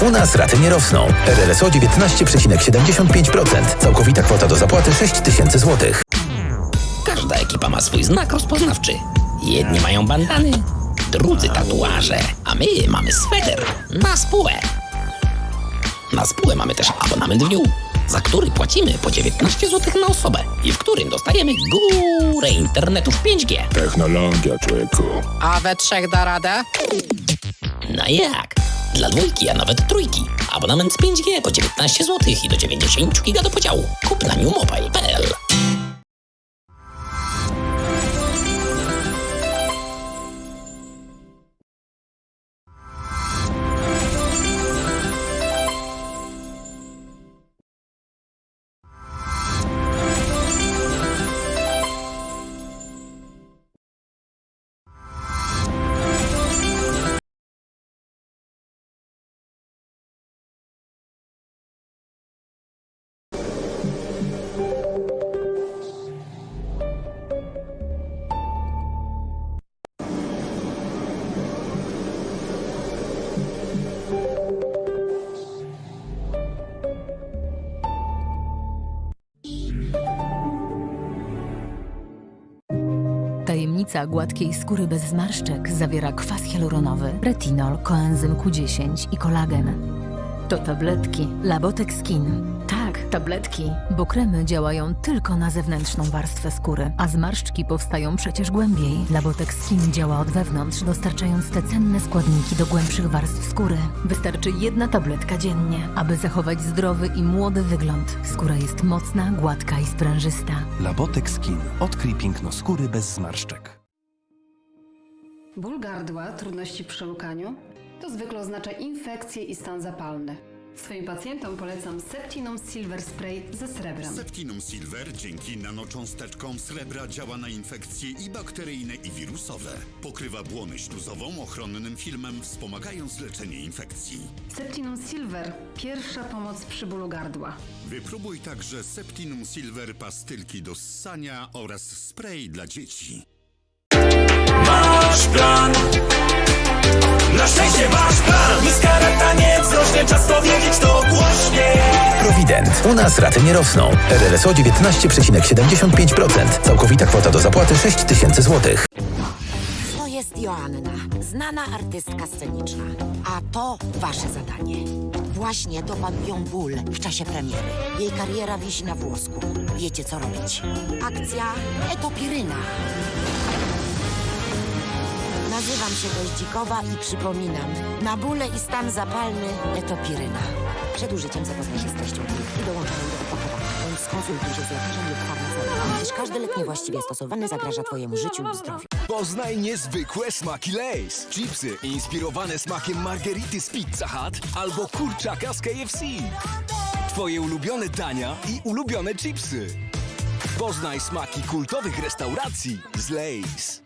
U nas raty nie rosną. RRSO 19,75%. Całkowita kwota do zapłaty 6 tysięcy złotych. Każda ekipa ma swój znak rozpoznawczy. Jedni mają bandany, drudzy tatuaże, a my mamy sweter na spółę. Na spółę mamy też abonament w dniu, za który płacimy po 19 zł na osobę i w którym dostajemy górę internetu w 5G. Technologia, człowieku. A we trzech da radę? No jak? Dla dwójki, a nawet trójki. Abonament z 5G po 19 zł i do 90 giga do podziału. Kup na newmobile.pl Tajemnica gładkiej skóry bez zmarszczek zawiera kwas hialuronowy, retinol, koenzym Q10 i kolagen. To tabletki Labotek Skin. Tak, tabletki, bo kremy działają tylko na zewnętrzną warstwę skóry, a zmarszczki powstają przecież głębiej. Labotek Skin działa od wewnątrz, dostarczając te cenne składniki do głębszych warstw skóry. Wystarczy jedna tabletka dziennie, aby zachować zdrowy i młody wygląd. Skóra jest mocna, gładka i sprężysta. Labotek Skin. Odkryj piękno skóry bez zmarszczek. Ból gardła, trudności w przełkaniu to zwykle oznacza infekcję i stan zapalny. Swoim pacjentom polecam Septinum Silver Spray ze srebrem. Septinum Silver dzięki nanocząsteczkom srebra działa na infekcje i bakteryjne i wirusowe. Pokrywa błonę śluzową ochronnym filmem, wspomagając leczenie infekcji. Septinum Silver pierwsza pomoc przy bólu gardła. Wypróbuj także Septinum Silver pastylki do ssania oraz spray dla dzieci. Masz plan U nas raty nie rosną. RRSO 19,75%. Całkowita kwota do zapłaty 6 tysięcy złotych. To jest Joanna, znana artystka sceniczna. A to wasze zadanie. Właśnie dopadł ją ból w czasie premiery. Jej kariera wisi na włosku. Wiecie co robić. Akcja Etopiryna. Nazywam się Goździkowa i przypominam. Na bóle i stan zapalny Etopiryna. Przed użyciem zapoznaj się z treścią i dołączoną do opakowania. Bądź skonsultuj się z lekarzem lub farmaceutą, gdyż każdy lek niewłaściwie stosowany zagraża twojemu życiu lub zdrowiu. Poznaj niezwykłe smaki Lays Chipsy inspirowane smakiem margerity z Pizza Hut Albo kurczaka z KFC Twoje ulubione dania i ulubione chipsy Poznaj smaki kultowych restauracji z Lays